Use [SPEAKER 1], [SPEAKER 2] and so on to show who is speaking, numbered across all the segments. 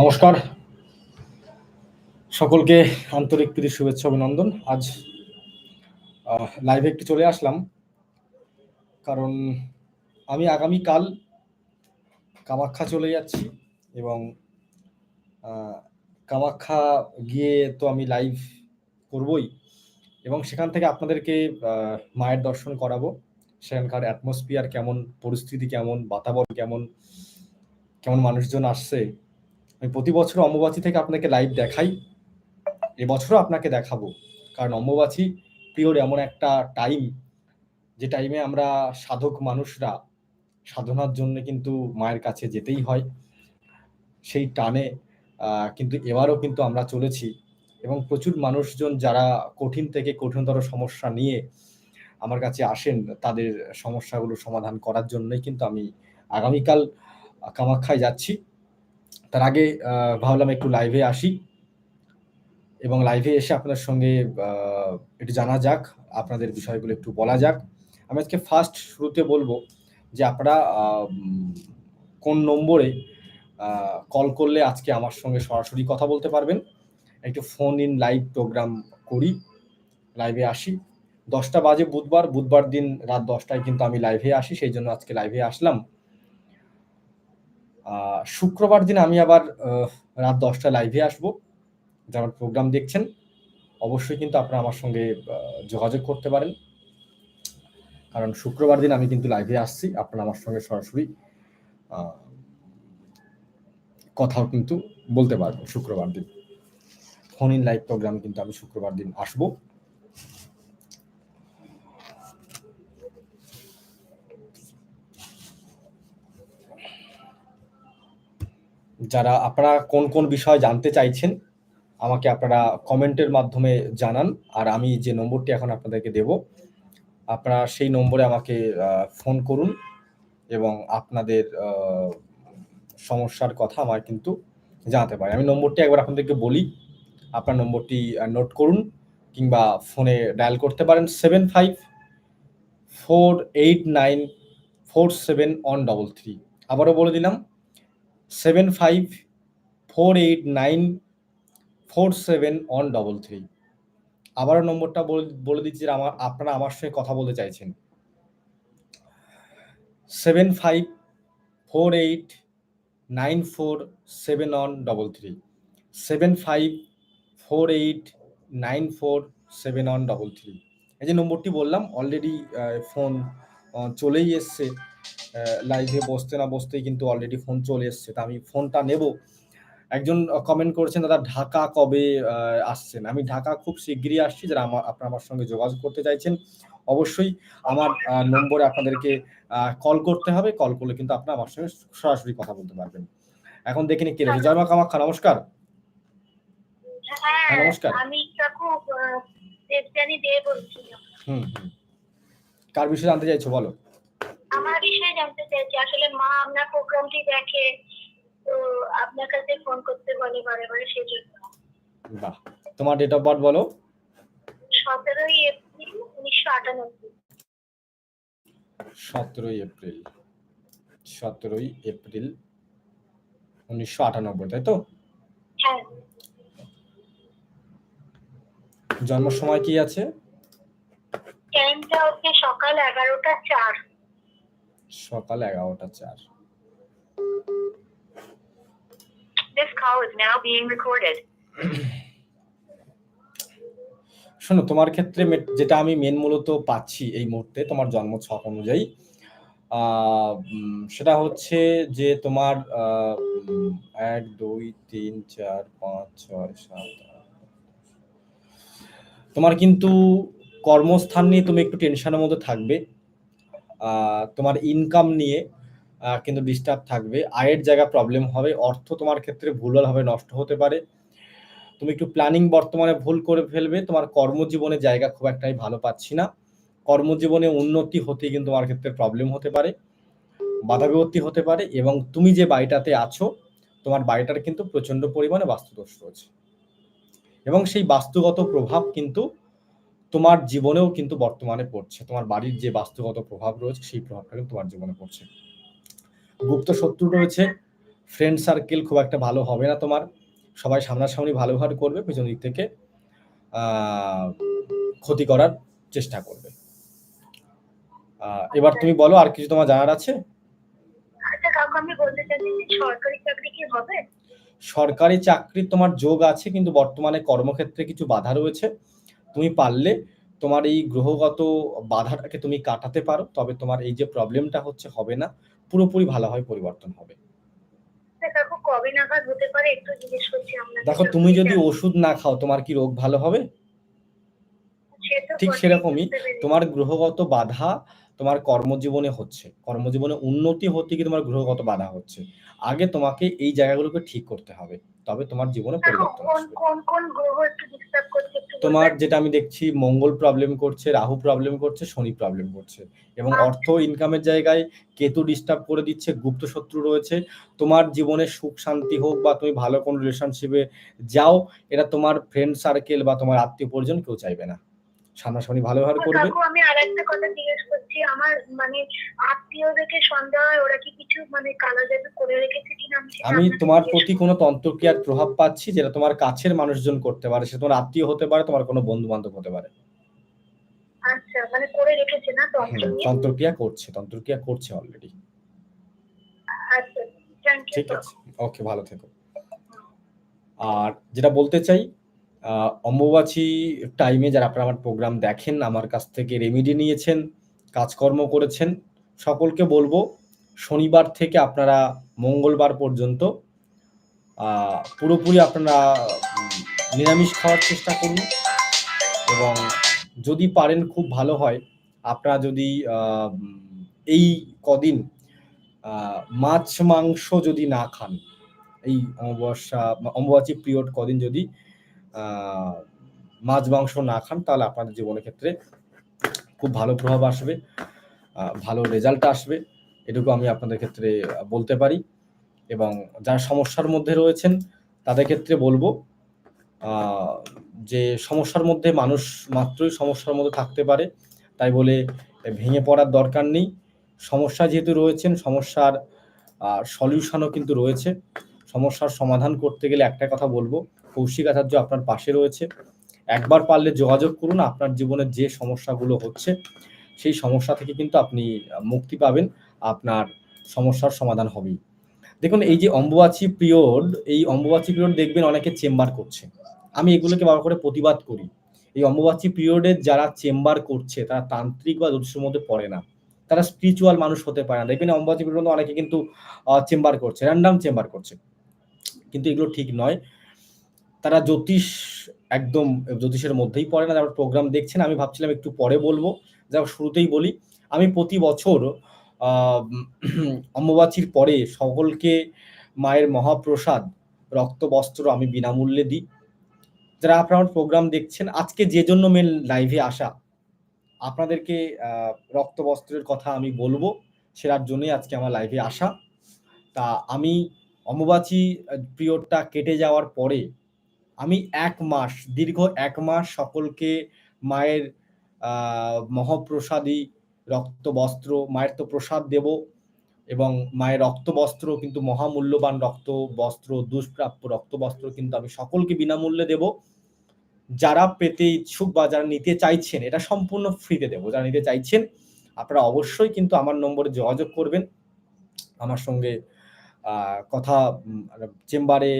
[SPEAKER 1] নমস্কার। সকলকে আন্তরিক প্রীতি, শুভেচ্ছা, অভিনন্দন। আজ লাইভে একটু চলে আসলাম। কারণ আমি আগামীকাল কামাখ্যা চলে যাচ্ছি এবং কামাখ্যা গিয়ে তো আমি লাইভ করবই এবং সেখান থেকে আপনাদেরকে মায়ের দর্শন করাবো। সেখানকার অ্যাটমসফিয়ার কেমন, পরিস্থিতি কেমন, বাতাবরণ কেমন কেমন মানুষজন আসছে আমি প্রতি বছর অম্বুবাচী থেকে আপনাকে লাইভ দেখাই। এবছরও আপনাকে দেখাবো। কারণ অম্বুবাচী পিওর এমন একটা টাইম যে টাইমে আমরা সাধক মানুষরা সাধনার জন্য কিন্তু মায়ের কাছে যেতেই হয়। সেই টানে কিন্তু এবারও কিন্তু আমরা চলেছি এবং প্রচুর মানুষজন যারা কঠিন থেকে কঠিনতর সমস্যা নিয়ে আমার কাছে আসেন, তাদের সমস্যাগুলো সমাধান করার জন্যই কিন্তু আমি আগামীকাল কামাখ্যায় যাচ্ছি। তার আগে ভাবলাম একটু লাইভে আসি। এবং লাইভে এসে আপনার সঙ্গে একটু জানা যাক, আপনাদের বিষয়গুলো একটু বলা যাক। আমি আজকে ফার্স্ট শুরুতে বলব যে আপনারা কোন নম্বরে কল করলে আজকে আমার সঙ্গে সরাসরি কথা বলতে পারবেন। একটু ফোন ইন লাইভ প্রোগ্রাম করি লাইভে আসি। দশটা বাজে বুধবার বুধবার দিন রাত দশটায় কিন্তু আমি লাইভে আসি, সেই জন্য আজকে লাইভে আসলাম। শুক্রবার দিন আমি আবার রাত দশটায় লাইভে আসব। যারা প্রোগ্রাম দেখছেন, অবশ্যই কিন্তু আপনারা আমার সঙ্গে যোগাযোগ করতে পারেন। কারণ শুক্রবার দিন আমি কিন্তু লাইভে আসছি, আপনারা আমার সঙ্গে সরাসরি কথাও কিন্তু বলতে পারবেন শুক্রবার দিন। ফোন ইন লাইভ প্রোগ্রাম কিন্তু আমি শুক্রবার দিন আসব। যারা আপনারা কোন কোন বিষয় জানতে চাইছেন, আমাকে আপনারা কমেন্টের মাধ্যমে জানান। আর আমি যে নম্বরটি এখন আপনাদেরকে দেব, আপনারা সেই নম্বরে আমাকে ফোন করুন এবং আপনাদের সমস্যার কথা আমার কিন্তু জানাতে পারে আমি নম্বরটি একবার আপনাদেরকে বলি, আপনার নম্বরটি নোট করুন কিংবা ফোনে ডায়াল করতে পারেন seven five four eight nine four seven one double three. আবারও বলে দিলাম seven five four eight nine four seven one double three আবারও নম্বরটা বলে দিচ্ছি আমার আপনারা আমার সঙ্গে কথা বলতে চাইছেন। Seven five four eight nine four seven one double three seven five four eight nine four seven one double three এই যে নম্বরটি বললাম অলরেডি ফোন চলেই এসছে। লাইভে বসতে না বসতেই কিন্তু অলরেডি ফোন চলে এসছে। তা আমি ফোনটা নেব। একজন কমেন্ট করেছেন দাদা ঢাকা কবে আসছেন? আমি ঢাকা খুব শিগগিরই আসছি। যারা আমার আপনার আমার সঙ্গে যোগাযোগ করতে চাইছেন অবশ্যই আমার নম্বরে আপনাদেরকে কল করতে হবে। কল করলে কিন্তু আপনার আমার সঙ্গে সরাসরি কথা বলতে পারবেন। এখন দেখে নি কে রয়েছে। জয় মা কামাখ্যা নমস্কার।
[SPEAKER 2] হ্যাঁ, নমস্কার। আমি
[SPEAKER 1] হুম হুম। কার বিষয়ে জানতে চাইছো বলো।
[SPEAKER 2] আমার বিষয়ে জানতে চাইছি আসলে মা আপনার প্রোগ্রামটি দেখে তো আপনার কাছে ফোন করতে বলে বারে বারে সেজন্য।
[SPEAKER 1] বাহ তোমার ডেট অফ বার্থ বলো।
[SPEAKER 2] সতেরোই এপ্রিল উনিশশো আটানব্বই।
[SPEAKER 1] সতেরোই এপ্রিল সতেরোই এপ্রিল উনিশশো আটানব্বই তাই তো?
[SPEAKER 2] হ্যাঁ।
[SPEAKER 1] জন্ম সময় কি আছে?
[SPEAKER 2] টাইমটা হচ্ছে সকাল এগারোটা চার।
[SPEAKER 1] সকাল এগারোটা চার।
[SPEAKER 2] This call is now being recorded.
[SPEAKER 1] শোনো তোমার ক্ষেত্রে যেটা আমি মেন মূলত পাচ্ছি এই মুহূর্তে তোমার জন্ম ছক অনুযায়ী সেটা হচ্ছে যে তোমার এক দুই তিন চার পাঁচ ছয় সাত তোমার কিন্তু কর্মস্থান নিয়ে তুমি একটু টেনশনের মধ্যে থাকবে। তোমার ইনকাম নিয়ে কিন্তু ডিস্টার্ব থাকবে। আয়ের জায়গা প্রবলেম হবে। অর্থ তোমার ক্ষেত্রে ভুলভাবে নষ্ট হতে পারে। তুমি একটু প্ল্যানিং বর্তমানে ভুল করে ফেলবে। তোমার কর্মজীবনে জায়গা খুব একটাই ভালো পাচ্ছি না। কর্মজীবনে উন্নতি হতে কিন্তু তোমার ক্ষেত্রে প্রবলেম হতে পারে। বাধা বিপত্তি হতে পারে এবং তুমি যে বাড়িটাতে আছো, তোমার বাড়িটার কিন্তু প্রচণ্ড পরিমাণে বাস্তুদোষ রয়েছে। এবং সেই বাস্তুগত প্রভাব কিন্তু তোমার জীবনেও কিন্তু বর্তমানে পড়ছে। তোমার বাড়ির যে বাস্তুগত প্রভাব রয়েছে সেই প্রভাবটা কিন্তু তোমার জীবনে পড়ছে। গুপ্ত শত্রু রয়েছে। ফ্রেন্ড সার্কেল খুব একটা ভালো হবে না তোমার। সবাই সামনাসামনি ভালো ব্যবহার করবে পেছন দিক থেকে ক্ষতি করার চেষ্টা করবে। এবার তুমি বলো আর কিছু তোমার জানার আছে?
[SPEAKER 2] আচ্ছা সরকারি চাকরি
[SPEAKER 1] সরকারি চাকরির তোমার যোগ আছে কিন্তু বর্তমানে কর্মক্ষেত্রে কিছু বাধা রয়েছে। তুমি পারলে তোমার এই গ্রহগত বাধাটাকে তুমি কাটাতে পারো তবে তোমার এই যে প্রবলেমটা হচ্ছে হবে না পুরোপুরি ভালোভাবে পরিবর্তন হবে।
[SPEAKER 2] আপনাকে
[SPEAKER 1] দেখো তুমি যদি ওষুধ না খাও তোমার কি রোগ ভালো হবে? ঠিক সেরকমই তোমার গ্রহগত বাধা তোমার কর্মজীবনে হচ্ছে কর্মজীবনে উন্নতি হতে গিয়ে তোমার গ্রহগত বাধা হচ্ছে। আগে তোমাকে এই জায়গাগুলোকে ঠিক করতে হবে। তবে তোমার জীবনে পরিবর্তন আসবে।
[SPEAKER 2] কোন কোন গ্রহ একটু ডিস্টার্ব করছে
[SPEAKER 1] তোমার যেটা আমি দেখছি মঙ্গল প্রবলেম করছে রাহু প্রবলেম করছে শনি প্রবলেম করছে। এবং
[SPEAKER 2] আচ্ছা।
[SPEAKER 1] অর্থ ইনকামের জায়গায় কেতু ডিস্টার্ব করে দিচ্ছে গুপ্ত শত্রু রয়েছে। তোমার জীবনে সুখ শান্তি হোক বা তুমি ভালো কোনো রিলেশনশিপে যাও এটা তোমার ফ্রেন্ড সার্কেল বা তোমার আত্মীয় পরিজন কেউ চাইবে না। সামনাসামনি ভালো ব্যবহার করবে।
[SPEAKER 2] আমি আর একটা কথা জিজ্ঞেস করছি। আমার মানে আত্মীয়দেরকে সন্দেহ হয় ওরা কি কিছু মানে কালা জাদু করে রেখেছে কিনা আমি
[SPEAKER 1] তোমার প্রতি কোনো তন্ত্রক্রিয়ার প্রভাব পাচ্ছি যেটা তোমার কাছের মানুষজন করতে পারে সে তোমার আত্মীয় হতে পারে তোমার কোনো বন্ধু বান্ধব হতে পারে।
[SPEAKER 2] আচ্ছা মানে করে রেখেছে না তন্ত্র
[SPEAKER 1] তন্ত্রক্রিয়া? করছে তন্ত্রক্রিয়া করছে অলরেডি
[SPEAKER 2] আচ্ছা
[SPEAKER 1] ঠিক আছে ওকে ভালো থেকো। আর যেটা বলতে চাই অম্বুবাচী টাইমে যারা আপনারা আমার প্রোগ্রাম দেখেন, আমার কাছ থেকে রেমিডি নিয়েছেন, কাজকর্ম করেছেন, সকলকে বলব শনিবার থেকে আপনারা মঙ্গলবার পর্যন্ত পুরোপুরি আপনারা নিরামিষ খাওয়ার চেষ্টা করুন এবং যদি পারেন খুব ভালো হয়, আপনারা যদি এই কদিন মাছ, মাংস যদি না খান, এই অমাবস্যা অম্বুবাচী পিরিয়ড কদিন যদি মাছ, মাংস না খান, তাহলে আপনাদের জীবনের ক্ষেত্রে খুব ভালো প্রভাব আসবে ভালো রেজাল্ট আসবে। এটুকু আমি আপনাদের ক্ষেত্রে বলতে পারি। এবং যারা সমস্যার মধ্যে রয়েছেন, তাদের ক্ষেত্রে বলব যে সমস্যার মধ্যে মানুষ মাত্রই সমস্যার মধ্যে থাকতে পারে, তাই বলে ভেঙে পড়ার দরকার নেই। সমস্যা যেহেতু রয়েছেন, সমস্যার সলিউশনও কিন্তু রয়েছে। সমস্যার সমাধান করতে গেলে একটা কথা বলব কৌশিক আচার্য আপনার পাশে রয়েছে। একবার পারলে যোগাযোগ করুন, আপনার জীবনে যে সমস্যাগুলো হচ্ছে, সেই সমস্যা থেকে কিন্তু আপনি মুক্তি পাবেন, আপনার সমস্যার সমাধান হবেই। দেখুন, এই যে অম্বুবাচী পিরিয়ড, এই অম্বুবাচী পিরিয়ড দেখবেন অনেকে চেম্বার করছে। আমি এগুলোকে বারবার করে প্রতিবাদ করি। এই অম্বুবাচী পিরিয়ডে যারা চেম্বার করছে, তারা তান্ত্রিক বা জ্যোতিষের মধ্যে পড়ে না। তারা স্পিরিচুয়াল মানুষ হতে পারে না। দেখবেন অম্বুবাচী পিরিয়ড অনেকে কিন্তু চেম্বার করছে র্যান্ডাম চেম্বার করছে। কিন্তু এগুলো ঠিক নয়। তারা জ্যোতিষ একদম জ্যোতিষের মধ্যেই পড়ে না যারা প্রোগ্রাম দেখছেন আমি ভাবছিলাম একটু পরে বলব। যা শুরুতেই বলি, আমি প্রতি বছর অম্বুবাচীর পরে সকলকে মায়ের মহাপ্রসাদ রক্ত বস্ত্র আমি বিনামূল্যে দিই। যারা আপনারা প্রোগ্রাম দেখছেন, আজকে যে জন্য মেন লাইভে আসা, আপনাদেরকে রক্ত বস্ত্রের কথা আমি বলব সেটার জন্যই আজকে আমার লাইভে আসা। তা আমি অম্বুবাচী পিরিয়ডটা কেটে যাওয়ার পরে আমি এক মাস, দীর্ঘ এক মাস সকলকে মায়ের মহাপ্রসাদী রক্ত বস্ত্র মায়ের তো প্রসাদ দেব এবং মায়ের রক্ত বস্ত্র কিন্তু মহামূল্যবান রক্ত বস্ত্র দুষ্প্রাপ্য রক্ত বস্ত্র কিন্তু আমি সকলকে বিনামূল্যে দেব। যারা পেতে ইচ্ছুক বা যারা নিতে চাইছেন, এটা সম্পূর্ণ ফ্রিতে দেবো। যারা নিতে চাইছেন, আপনারা অবশ্যই কিন্তু আমার নম্বরে যোগাযোগ করবেন। আমার সঙ্গে কথা চেম্বারে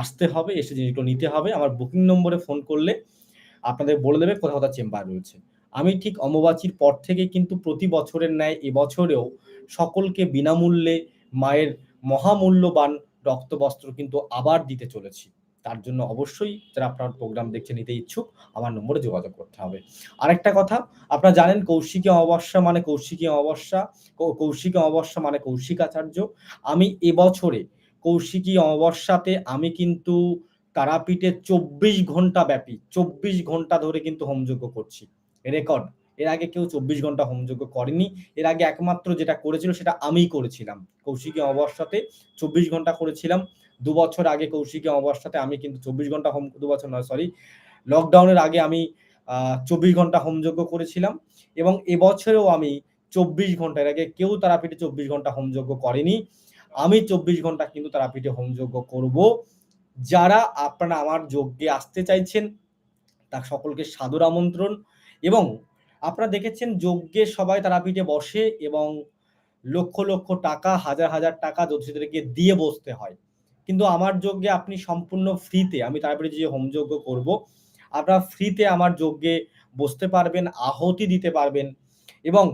[SPEAKER 1] আসতে হবে, এসে জিনিসগুলো নিতে হবে। আমার বুকিং নম্বরে ফোন করলে আপনাদের বলে দেবে কোথাও কোথাও চেম্বার রয়েছে। আমি ঠিক অম্বুবাচীর পর থেকে কিন্তু প্রতি বছরের ন্যায় এবছরেও সকলকে বিনামূল্যে মায়ের মহামূল্যবান রক্তবস্ত্র কিন্তু আবার দিতে চলেছি। তার জন্য অবশ্যই যারা আপনার প্রোগ্রাম দেখছে, নিতে ইচ্ছুক, আমার নম্বরে যোগাযোগ করতে হবে। আরেকটা কথা, আপনারা জানেন কৌশিকী অমাবস্যা মানে কৌশিকী অমাবস্যা কৌশিকী অমাবস্যা মানে কৌশিক আচার্য আমি এবছরে কৌশিকী অমাবস্যাতে আমি কিন্তু তারাপীঠে চব্বিশ ঘণ্টা ব্যাপী, চব্বিশ ঘণ্টা ধরে কিন্তু হোমযজ্ঞ করছি। রেকর্ড এর আগে কেউ চব্বিশ ঘণ্টা হোমযজ্ঞ করেনি। এর আগে একমাত্র যেটা করেছিল সেটা আমিই করেছিলাম। কৌশিকী অমাবস্যাতে চব্বিশ ঘণ্টা করেছিলাম। দু বছর আগে কৌশিকী অমাবস্যাতে আমি কিন্তু চব্বিশ ঘণ্টা হোম, দু বছর নয় সরি লকডাউনের আগে আমি চব্বিশ ঘণ্টা হোমযজ্ঞ করেছিলাম। এবং এবছরেও আমি চব্বিশ ঘণ্টা এর আগে কেউ তারাপীঠে চব্বিশ ঘণ্টা হোমযজ্ঞ করেনি। আমি চব্বিশ ঘণ্টা কিন্তু তারা তারাপীঠে হোমযজ্ঞ করব। যারা আপনারা আমার যজ্ঞে আসতে চাইছেন, তার সকলকে সাদর আমন্ত্রণ এবং আপনারা দেখেছেন যজ্ঞে সবাই তারাপীঠে বসে এবং লক্ষ লক্ষ টাকা, হাজার হাজার টাকা জ্যোতিষীদেরকে দিয়ে বসতে হয়। কিন্তু আমার যজ্ঞে আপনি সম্পূর্ণ ফ্রিতে, আমি তারপরে যে হোমযজ্ঞ করব, আপনারা ফ্রিতে আমার যজ্ঞে বসতে পারবেন, আহতি দিতে পারবেন এবং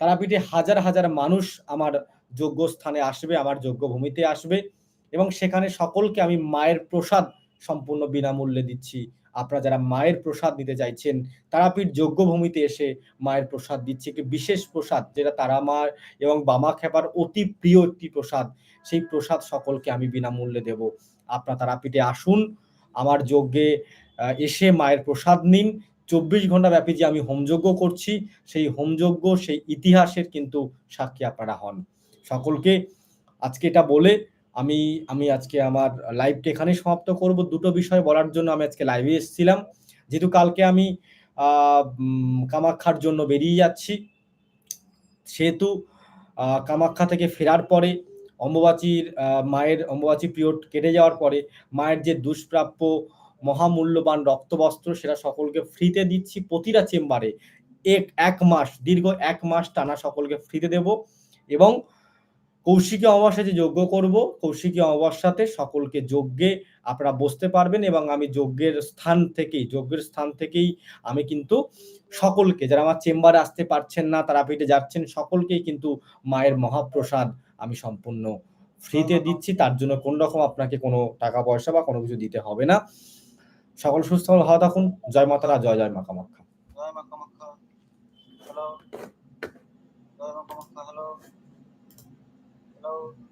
[SPEAKER 1] তারাপীঠে হাজার হাজার মানুষ আমার যজ্ঞ স্থানে আসবে, আমার যজ্ঞ ভূমিতে আসবে এবং সেখানে সকলকে আমি মায়ের প্রসাদ সম্পূর্ণ বিনামূল্যে দিচ্ছি। আপনারা যারা মায়ের প্রসাদ নিতে চাইছেন, তারাপীঠ যজ্ঞভূমিতে এসে মায়ের প্রসাদ দিচ্ছি। একটি বিশেষ প্রসাদ, যেটা তারা মার এবং বামা খেপার অতি প্রিয় একটি প্রসাদ, সেই প্রসাদ সকলকে আমি বিনামূল্যে দেব। আপনারা তারাপীঠে আসুন, আমার যজ্ঞে এসে মায়ের প্রসাদ নিন। চব্বিশ ঘণ্টা ব্যাপী যে আমি হোমযজ্ঞ করছি, সেই হোমযজ্ঞ, সেই ইতিহাসের কিন্তু সাক্ষী আপনারা হন। সকলকে আজকে এটা বলে আমি আমি আজকে আমার লাইভকে এখানেই সমাপ্ত করব। দুটো বিষয় বলার জন্য আমি আজকে লাইভে এসেছিলাম। যেহেতু কালকে আমি কামাখ্যার জন্য বেরিয়ে যাচ্ছি, সেহেতু কামাখ্যা থেকে ফেরার পরে, অম্বুবাচীর মায়ের, অম্বুবাচী পিরিয়ড কেটে যাওয়ার পরে, মায়ের যে দুষ্প্রাপ্য মহামূল্যবান রক্তবস্ত্র, সেটা সকলকে ফ্রিতে দিচ্ছি। প্রতিটা চেম্বারে এক এক মাস, দীর্ঘ এক মাস টানা সকলকে ফ্রিতে দেব এবং কৌশিকী অমাবস্যা যে যজ্ঞ করব কৌশিকী অমাবস্যাতে সকলকে যজ্ঞে আপনারা বসতে পারবেন এবং আমি যজ্ঞের স্থান থেকেই যজ্ঞের স্থান থেকেই আমি কিন্তু সকলকে যারা আমার চেম্বারে আসতে পারছেন না তারা পেটে যাচ্ছেন সকলকেই কিন্তু মায়ের মহাপ্রসাদ আমি সম্পূর্ণ ফ্রিতে দিচ্ছি। তার জন্য কোন রকম আপনাকে কোনো টাকা পয়সা বা কোনো কিছু দিতে হবে না। সকল সুস্থ ভালো থাকুন। জয় মাতারা জয় জয় মা কামাখ্যা
[SPEAKER 3] জয় মা হ্যালো। জয় মা হ্যালো। হ্যালো